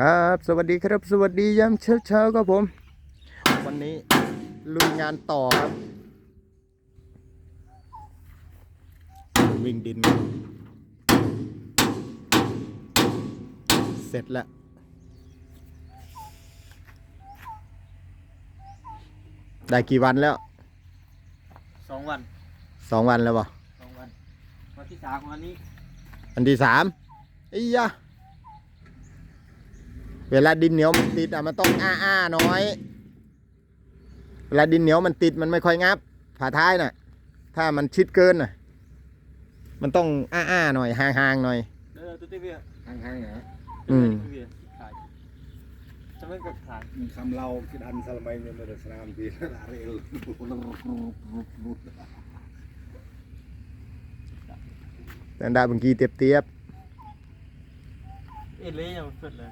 ครับสวัสดีครับสวัสดียามเช้าเช้าๆครับผม วันนี้ลุยงานต่อครับ วิ่งดิน เสร็จแล้วได้กี่วันแล้วสองวันสองวันแล้วป่ะสองวัน วันที่สามวันนี้อันที่สามไอ้ยะ เวลาดินเหนียวมันติดอะมันต้องอ้าอ้าๆหน้อยเวลาดินเหนียวมันติดมันไม่ค่อยงับฝาท้ายน่ะ ถ้ามันชิดเกินน่ะ มันต้องอ้าอ้าๆหน่อยห่างๆหน่อยเด้อตุ๊กเวียห่างๆนะอืมตุ๊กเวียขายจะไม่กดขายมีคำเล่าคิดอันสมัยเนี่ยมันจะสนามทีละเรลแต่ได้บางทีเตียบเตียบเอ็นเลยยังสุดเลย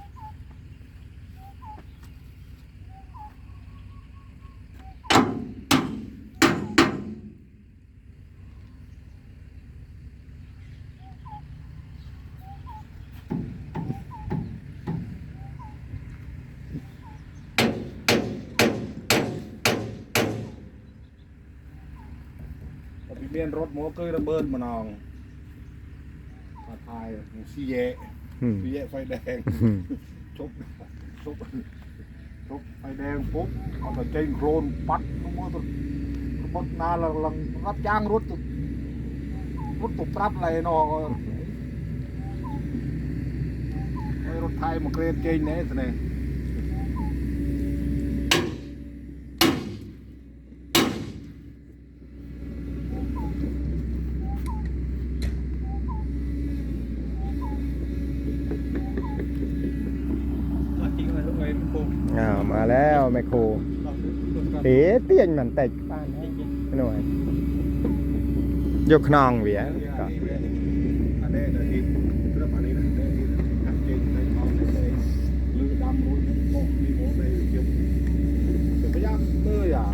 ทะเบียนรถหมอเคยระเบิดมานองทาทายซีเยะๆอืมซีเยะไฟแดงอืมชกชกชกไฟแดงปุ๊บเอาแต่เจงโครนปัดลงมาตัวระเบิดนาลังลังรับจ้างรถตุรถตุปรับอะไรน อ้าวมาแล้วแมคโครเอ๋เตี้ยนมันแตกบ้านนะจริงไม่หน่อยยกนองเวียก็ อันนี้นะที่เรื่องอันนี้นะที่ทำเจงในท้องในเลยลือดำรู้โมมีโมในเกี่ยวแต่พยายามเลยอะ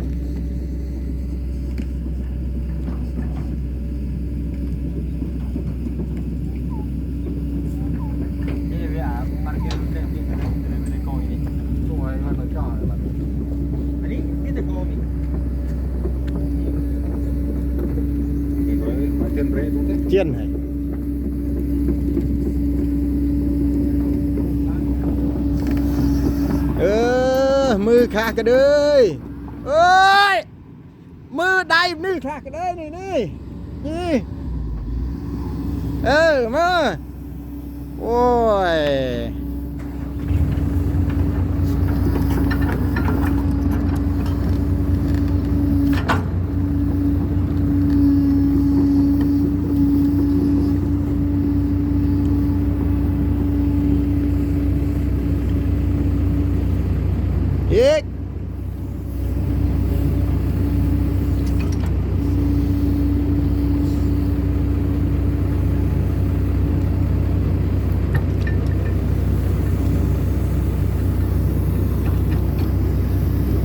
ๆนี่เวียมาเกี่ยวกับเรื่องที่เป็นเป็นเป็นโกงอย่างนี้ สวยมันก็จ่ายมัน อันนี้นี่แต่โกงนี่ เลยมาเจนเรตรงนี้เจียนให้เออ มือขากระเดยเอ้ย มือใดนี่ขากระเดยนี่นี่นี่เออมาโอ้ย อีก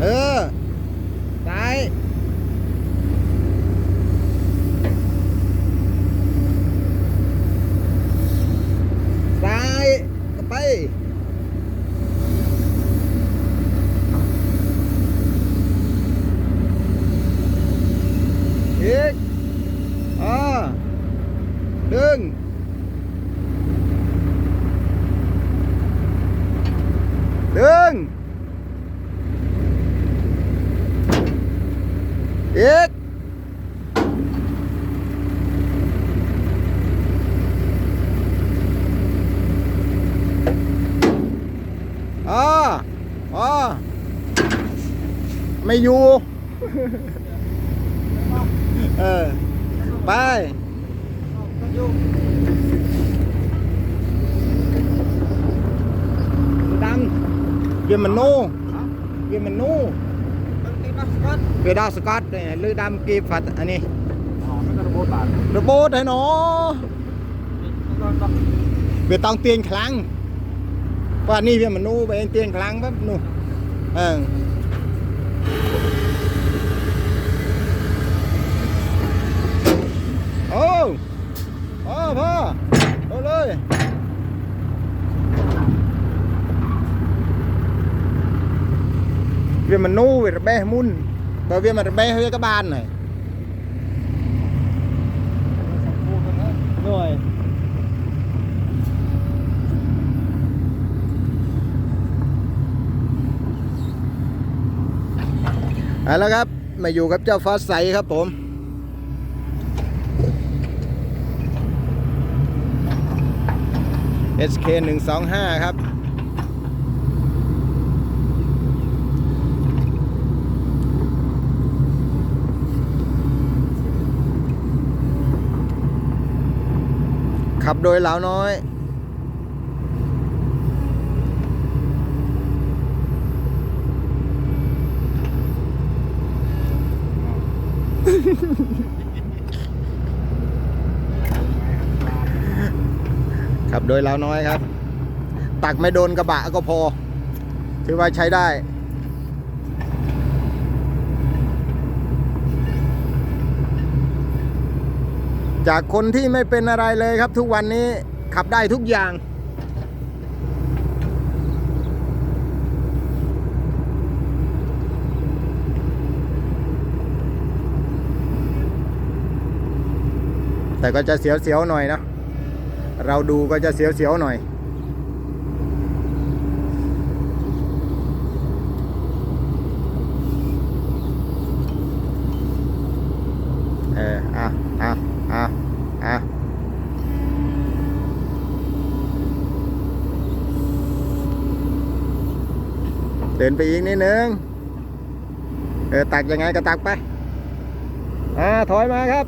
เออซ้ายซ้ายก็ไป อีกอ่าดึง ดึง อีก อ่าอ่า ไม่อยู่ เออ ไป ดังเวียนมันนูเวียนมันนูมันตีมาสกัดเวียดาวสกอตเนี่ยลือดำกีฟัดอันนี้อ๋อมันก็ระเบิดบาดระโบดให้หนอก่อนก่อนเวียต้องเตียงคลังว่านี่เวียนมันนูไปเองเตียงคลังปั๊บนูเออ โอ้พ่อพ่อเอเลยเวียมันนู้เวียระเบะมุ่นบเวียมันระเบะเฮ้ยกระบาน่อยหน่อยเอาละครับ มาอยู่กับเจ้าฟ้าใสครับผม SK 125 ครับขับโดยเหลาน้อย ขับโดยเหลาน้อยครับ ตักไม่โดนกระบะก็พอ ถือว่าใช้ได้จากคนที่ไม่เป็นอะไรเลยครับ ทุกวันนี้ขับได้ทุกอย่าง แต่ก็จะเสียวๆหน่อยนะ เราดูก็จะเสียวๆหน่อย เออ อะ อะ อะ อะเดินไปอีกนิดนึง เออ ตักยังไงก็ตักไป อ่า ถอยมาครับ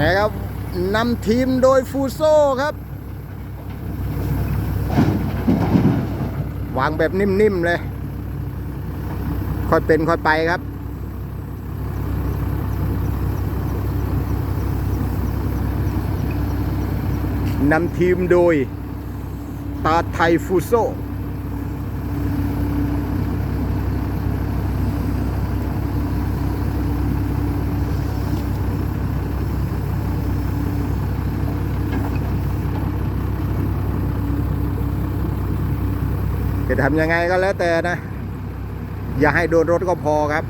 นะครับนำทีมโดยฟูโซครับวางแบบนิ่มๆเลย ค่อยเป็นค่อยไปครับ นำทีมโดย ตาไทยฟูโซ จะทำยังไงก็แล้วแต่นะ อย่าให้โดนรถก็พอครับ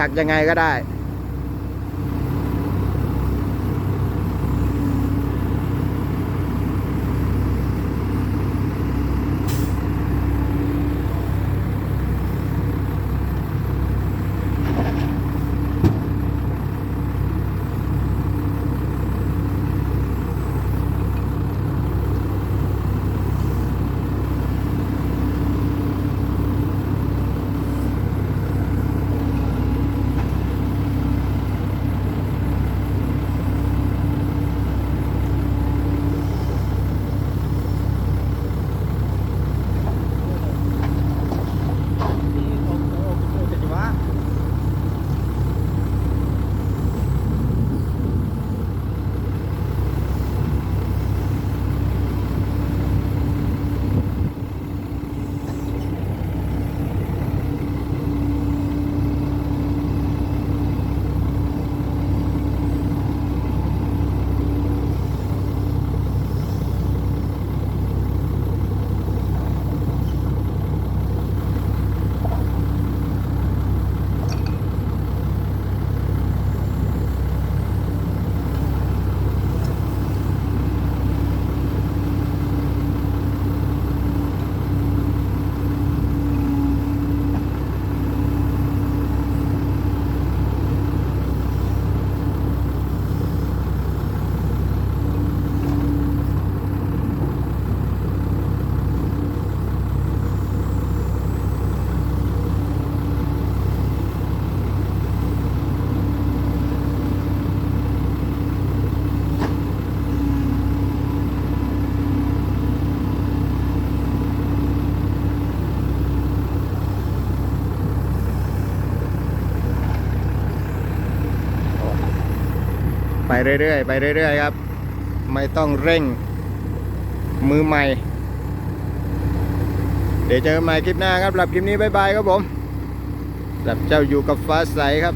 ตักยังไงก็ได้ เรื่อยๆ ไปเรื่อยๆครับ ไม่ต้องเร่ง มือใหม่ เดี๋ยวเจอกันใหม่คลิปหน้าครับหลับคลิปนี้บายบายครับผมหลับเจ้าอยู่กับฟ้าใสครับ